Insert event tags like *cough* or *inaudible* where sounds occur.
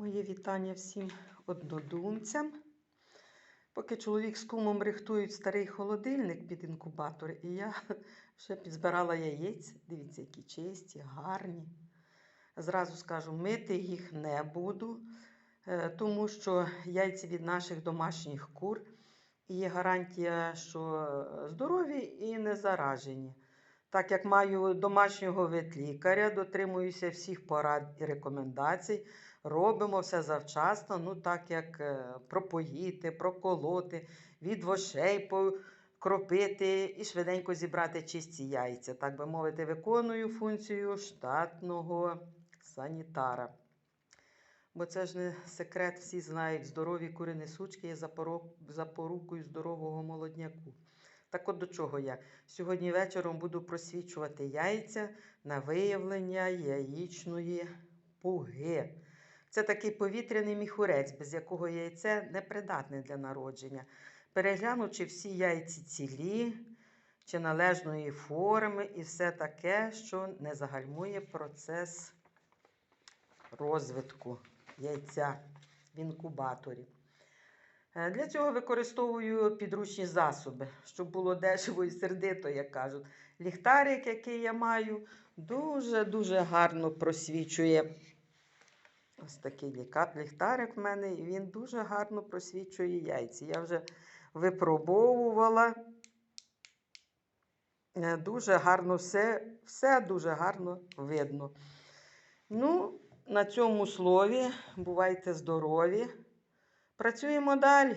Моє вітання всім однодумцям. Поки чоловік з кумом рихтують старий холодильник під інкубатор, і я *laughs* ще підзбирала яєць. Дивіться, які чисті, гарні. Зразу скажу, мити їх не буду, е, тому що яйця від наших домашніх кур є гарантія, що здорові і не заражені. Так як маю домашнього ветлікаря, дотримуюся всіх порад і рекомендацій. Робимо все завчасно, ну так як е, пропоїти, проколоти, від вошей покропити і швиденько зібрати чисті яйця. Так би мовити, виконую функцію штатного санітара. Бо це ж не секрет, всі знають, здорові курині сучки є запорукою здорового молодняку. Так от до чого я? Сьогодні вечором буду просвічувати яйця на виявлення яєчної пуги. Це такий повітряний міхурець, без якого яйце непридатне для народження. Перегляну, чи всі яйці цілі, чи належної форми, і все таке, що не загальмує процес розвитку яйця в інкубаторі. Е, Для цього використовую підручні засоби, щоб було дешево і сердито, як кажуть. Ліхтарик, який я маю, дуже-дуже гарно просвічує. Ось такий ліхтарик в мене, і він дуже гарно просвічує яйця. Я вже випробовувала. Е, Дуже гарно все, все дуже гарно видно. Ну, на цьому слові бувайте здорові. Працюємо далі.